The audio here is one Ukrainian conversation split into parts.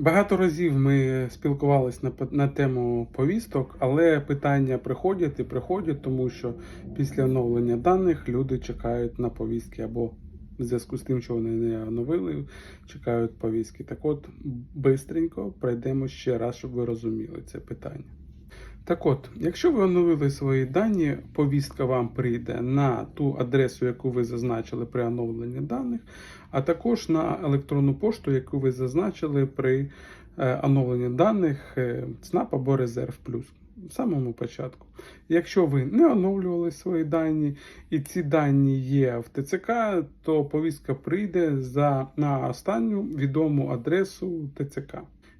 Багато разів ми спілкувалися на, на тему повісток, але питання приходять і приходять, тому що після оновлення даних люди чекають на повістки або в зв'язку з тим, що вони не оновили, чекають повістки. Так от, бистренько пройдемо ще раз, щоб ви розуміли це питання. Так от, якщо ви оновили свої дані, повістка вам прийде на ту адресу, яку ви зазначили при оновленні даних, а також на електронну пошту, яку ви зазначили при е, оновленні даних е, ЦНАП або Резерв Плюс. В самому початку. Якщо ви не оновлювали свої дані і ці дані є в ТЦК, то повістка прийде за, на останню відому адресу ТЦК.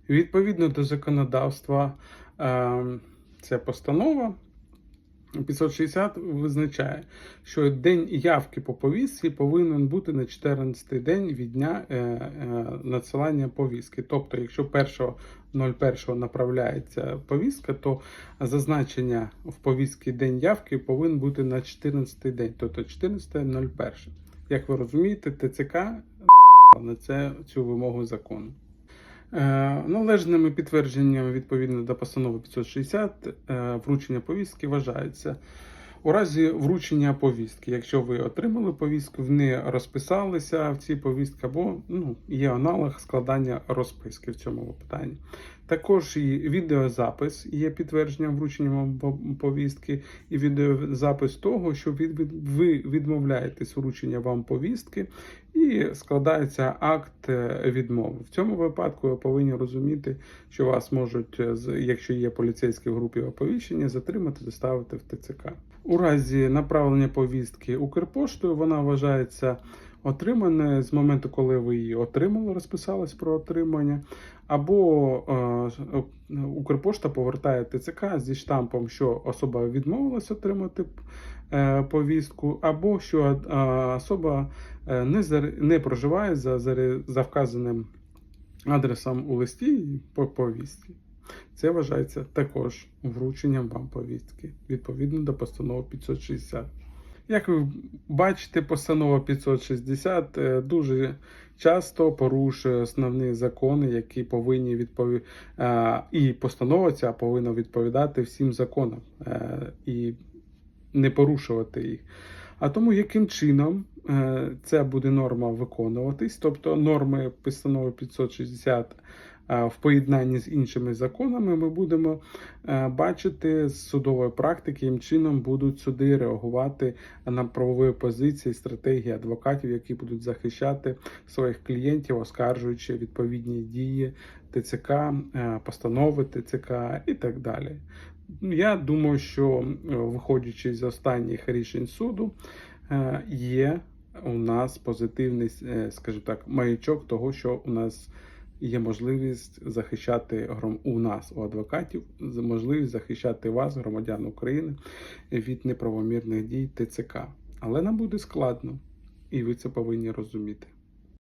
Відповідно до законодавства, е, ця постанова 560 визначає, що день явки по повістці повинен бути на 14 день від дня е, е, надсилання повістки. Тобто, якщо 1.01 направляється повістка, то зазначення в повістці день явки повинен бути на 14 день, тобто 14.01. Як ви розумієте, ТЦК на це цю вимогу закону. Е, Належними підтвердженнями відповідно до постанови 560 е, вручення повістки вважається у разі вручення повістки, якщо ви отримали повістку, не розписалися в цій повістці, або ну, є аналог складання розписки в цьому питанні. Також і відеозапис є підтвердженням вручення вам повістки, і відеозапис того, що ви відмовляєтесь вручення вам повістки, і складається акт е, відмови. В цьому випадку ви повинні розуміти, що вас можуть, е, якщо є поліцейські в групі оповіщення, затримати, доставити в ТЦК. У разі направлення повістки Укрпоштою вона вважається отриманою з моменту, коли ви її отримали, розписались про отримання, або е, Укрпошта повертає ТЦК зі штампом, що особа відмовилась отримати е, повістку, або що е, особа е, не, не проживає за, за вказаним адресом у листі по повістці. Це вважається також врученням вам повістки відповідно до постанови 560. Як ви бачите, постанова 560 е, дуже часто порушує основні закони, які повинні відпові... е, і постанова ця повинна відповідати всім законам е, і не порушувати їх. А тому яким чином е, ця буде норма виконуватись, тобто норми постанови 560 е, в поєднанні з іншими законами, ми будемо е, бачити з судової практики, яким чином будуть суди реагувати на правові позиції, стратегії адвокатів, які будуть захищати своїх клієнтів, оскаржуючи відповідні дії ТЦК, е, постанови ТЦК і так далі. Я думаю, що е, виходячи з останніх рішень суду, є у нас позитивний, скажімо так, маячок того, що у нас є можливість захищати гром у нас, у адвокатів, можливість захищати вас, громадян України, від неправомірних дій ТЦК. Але нам буде складно, і ви це повинні розуміти.